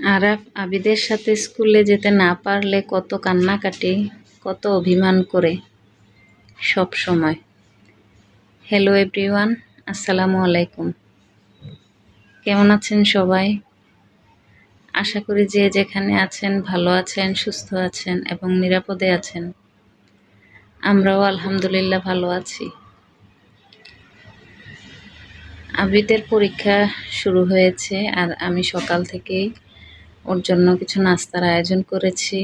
আরাফ আবিদের সাথে স্কুলে যেতে না পারলে কত কান্নাকাটি, কত অভিমান করে, সব সময়। হ্যালো এভরিওয়ান আসসালামু আলাইকুম। কেমন আছেন সবাই? আশা করি যে যেখানে আছেন, ভালো আছেন, সুস্থ আছেন এবং নিরাপদে আছেন। আমরাও আলহামদুলিল্লাহ ভালো আছি। আবিদের পরীক্ষা শুরু হয়েছে আর আমি সকাল থেকেই ওর জন্য কিছু নাস্তার আয়োজন করেছি।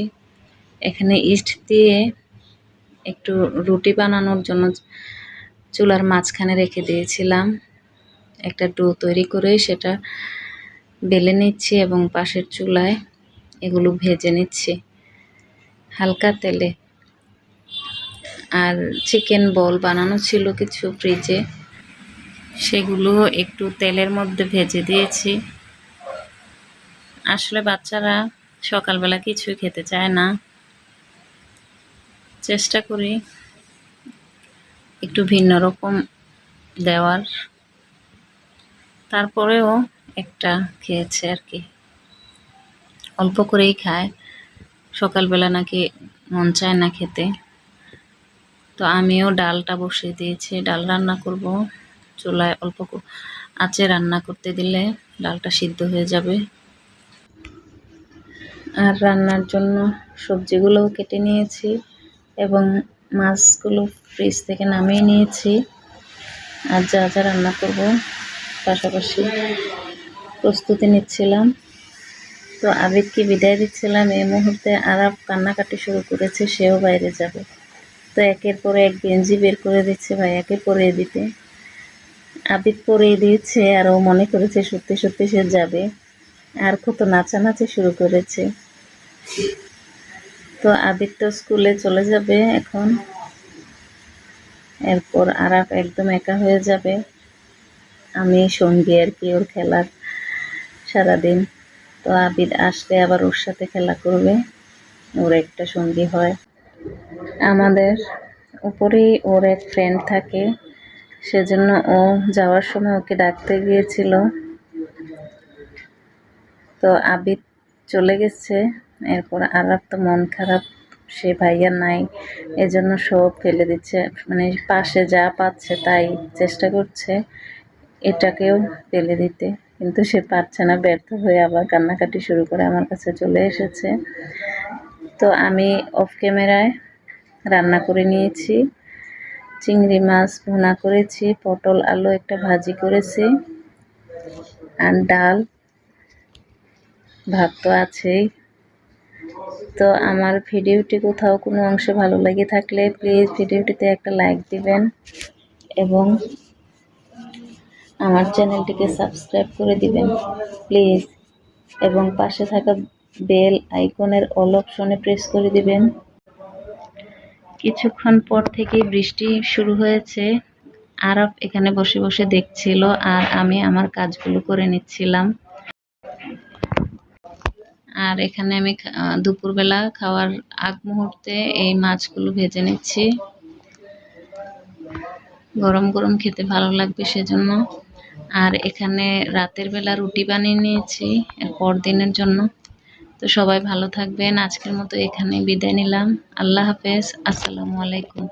এখানে ইস্ট দিয়ে একটু রুটি বানানোর জন্য চুলার মাঝখানে রেখে দিয়েছিলাম। একটা ডো তৈরি করে সেটা বেলে নিচ্ছি এবং পাশের চুলায় এগুলো ভেজে নিচ্ছি হালকা তেলে। আর চিকেন বল বানানো ছিল কিছু ফ্রিজে সেগুলো একটু তেলের মধ্যে ভেজে দিয়েছি। আসলে বাচ্চারা সকালবেলা কিছুই খেতে চায় না। চেষ্টা করি একটু ভিন্ন রকম দেওয়ার। তারপরেও একটা খেয়েছে আর কি। অল্প করেই খায়। সকালবেলা নাকি মন চায় না খেতে। তো আমিও ডালটা বসিয়ে দিয়েছি। ডাল রান্না করব। চুলায় অল্প আঁচে রান্না করতে দিলে ডালটা সিদ্ধ হয়ে যাবে। আর রান্নার জন্য সবজিগুলোও কেটে নিয়েছি এবং মাছগুলো ফ্রিজ থেকে নামিয়ে নিয়েছি। আর যা যা রান্না করব পাশাপাশি প্রস্তুতি নিচ্ছিলাম। তো আবিদকে বিদায় দিচ্ছিলাম। এই মুহূর্তে আরাপ কান্নাকাটি শুরু করেছে, সেও বাইরে যাবে। তো একের পর এক গেঞ্জি বের করে দিচ্ছে ভাইয়াকে পরিয়ে দিতে। আবিদ পরিয়ে দিয়েছে আর ও মনে করেছে সত্যি সত্যি সে যাবে। আর কত নাচানাচি শুরু করেছে। তো আবির তো স্কুলে চলে যাবে এখন। এরপর আরাফ একদম একা হয়ে যাবে। আমি সঙ্গী আর কি, ওর খেলার সারাদিন। তো আবিদ আসলে আবার ওর সাথে খেলা করবে। ওর একটা সঙ্গী হয়। আমাদের উপরেই ওর এক ফ্রেন্ড থাকে। সেজন্য ও যাওয়ার সময় ওকে ডাকতে গিয়েছিল। তো আবিদ চলে গেছে। এরপর আরাপ তো মন খারাপ, সে ভাইয়া নাই, এজন্য সব ফেলে দিচ্ছে মানে পাশে যা পাচ্ছে তাই চেষ্টা করছে এটাকেও ফেলে দিতে, কিন্তু সে পারছে না, ব্যর্থ হয়ে আবার কান্নাকাটি শুরু করে আমার কাছে চলে এসেছে। তো আমি অফ ক্যামেরায় রান্না করে নিয়েছি, চিংড়ি মাছ ভুনা করেছি, পটল, আলু একটা ভাজি করেছি, আর ডাল, ভাত তো আছেই। তো আমার ভিডিওটি কোথাও কোনো অংশে ভালো লাগে থাকলে প্লিজ ভিডিওটিতে একটা লাইক দিবেন এবং আমার চ্যানেলটিকে সাবস্ক্রাইব করে দিবেন প্লিজ এবং পাশে থাকা বেল আইকনের অল অপশনে প্রেস করে দিবেন। কিছুক্ষণ পর থেকেই বৃষ্টি শুরু হয়েছে। আরব এখানে বসে বসে দেখছিল আর আমি আমার কাজগুলো করে নিচ্ছিলাম। আর এখানে আমি দুপুরবেলা খাওয়ার আগ মুহূর্তে এই মাছগুলো ভেজে নিচ্ছি। গরম গরম খেতে ভালো লাগবে সেজন্য। আর এখানে রাতের বেলা রুটি বানিয়ে নিয়েছি এর দিনের জন্য। তো সবাই ভালো থাকবেন। আজকের মতো এখানে বিদায় নিলাম। আল্লাহ হাফেজ। আসসালামু আলাইকুম।